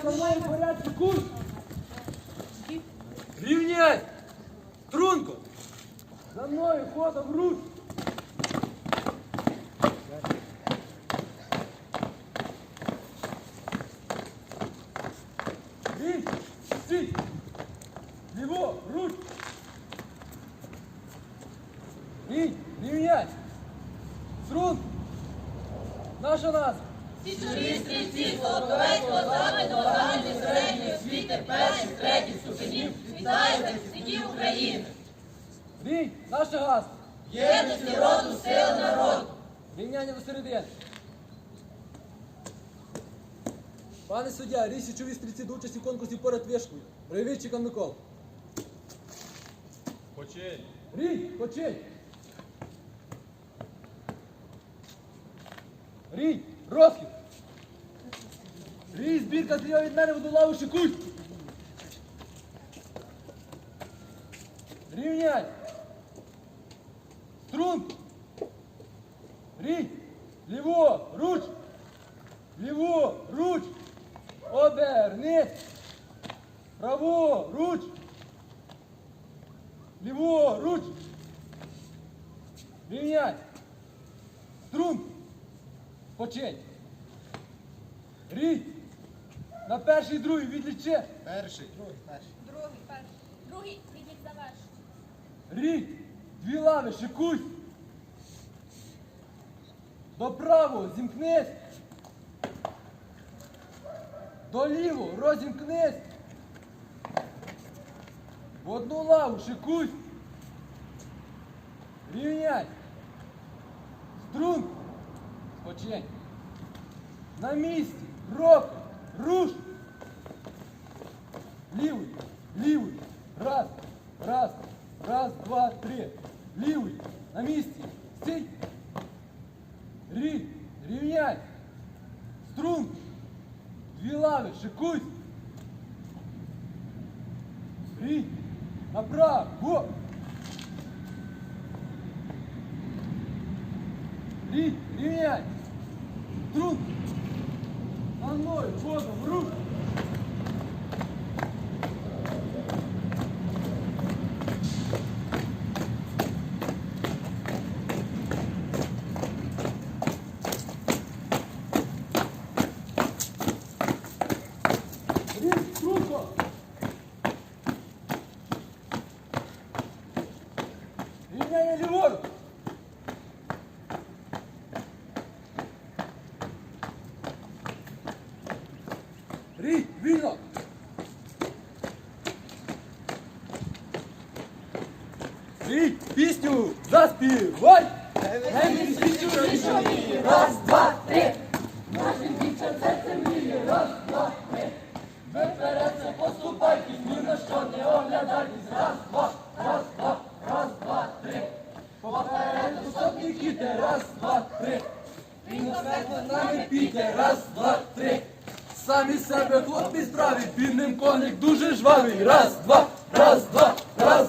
за мною порядку курс. Рівняй! Трунко! За мною ходом руш! Річ! Стій! Ліво! Руш! Річ! Рівняй! Трунко! Наша назва! Січові стрільці Солодовецького запиту загальної середньої освіти перших, третіх ступенів вітаю захисників України. Рій, наше гасло! Єдності роду, сили народу. Рівняння до середини. Пане суддя, рій січові стрільці до участі в конкурсі перед вишкою. Проявіть Чекан Микола. Почень. Рій, починь! Рій, розхід! Рій, збірка зліва від мене в лаву шикуй! Рівняй! Струнку! Рій! Ліво! Руч! Ліво! Руч! Обернись! Право! Руч! Ліво! Руч! Рівняй! Струнку! Почень! Рій! На перший, другий відлічи! Перший. Другий, перший. Другий, перший. Другий відлік завершено. Рій! Дві лави, шикуй! До правого зімкнись! До лівого розімкнись! В одну лаву шикуй! Рівняй! Струн! Спочинь! На місці! Роком! Руш! Лівий! Лівий! Раз! Раз! Раз, два, три! Лівий! На місці! Стій! Рі! Рівняй! Струн! Дві лави! Шикуй! Рі! Направо! Го! Рі! Рівняй! Струн! За мною! Ходом! Рух! Рі! Струнко! Рій, вільно! Рій, пісню заспівай! Гей, Раз, два, три. Випереться, поступайтесь, ні на що не оглядайтесь. Раз, два, раз, два, раз, два, три. Попереду сотні кіте, раз, два, три. І на смерть нами піде, раз, два, три. Самі себе хлопці справі, під ним коник дуже жвавий. Раз, два, раз, два, раз,